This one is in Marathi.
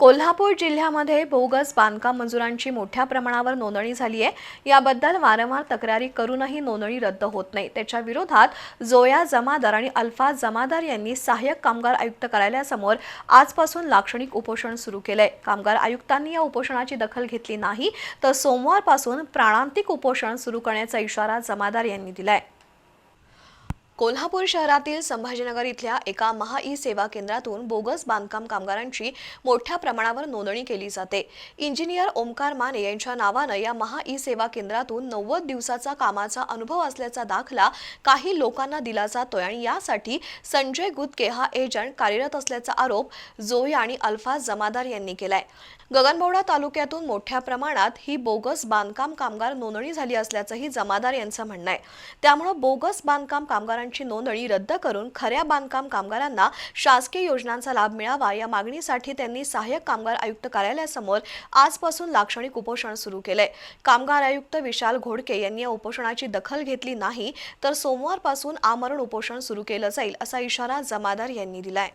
कोल्हापूर जिल्ह्यामध्ये बोगस बांधकाम मजुरांची मोठ्या प्रमाणावर नोंदणी झाली आहे. याबद्दल वारंवार तक्रारी करूनही नोंदणी रद्द होत नाही. त्याच्या विरोधात जोया जमादार आणि अल्फा जमादार यांनी सहाय्यक कामगार आयुक्त कार्यालयासमोर आजपासून लाक्षणिक उपोषण सुरू केलंय. कामगार आयुक्तांनी या उपोषणाची दखल घेतली नाही तर सोमवारपासून प्राणांतिक उपोषण सुरू करण्याचा इशारा जमादार यांनी दिलाय. कोल्हापूर शहरातील संभाजीनगर इथल्या एका महा ई सेवा केंद्रातून बोगस बांधकाम कामगारांची मोठ्या प्रमाणावर नोंदणी केली जाते. इंजिनियर ओमकार माने यांच्या नावानं या महा ई सेवा केंद्रातून नव्वद दिवसाचा कामाचा अनुभव असल्याचा दाखला काही लोकांना दिला जातोय आणि यासाठी संजय गुदके हा एजंट कार्यरत असल्याचा आरोप जोई आणि अल्फाज जमादार यांनी केलाय. गगनबोडा तालुक्यातून मोठ्या प्रमाणात ही बोगस बांधकाम कामगार नोंदणी झाली असल्याचंही जमादार यांचं म्हणणं आहे. त्यामुळं बोगस बांधकाम कामगारांची नोंदणी रद्द करून खऱ्या बांधकाम कामगारांना शासकीय योजनांचा लाभ मिळावा या मागणीसाठी त्यांनी सहाय्यक कामगार आयुक्त कार्यालयासमोर आजपासून लाक्षणिक उपोषण सुरू केलंय कामगार आयुक्त विशाल घोडके यांनी या उपोषणाची दखल घेतली नाही तर सोमवारपासून आमरण उपोषण सुरू केलं जाईल असा इशारा जमादार यांनी दिलाय.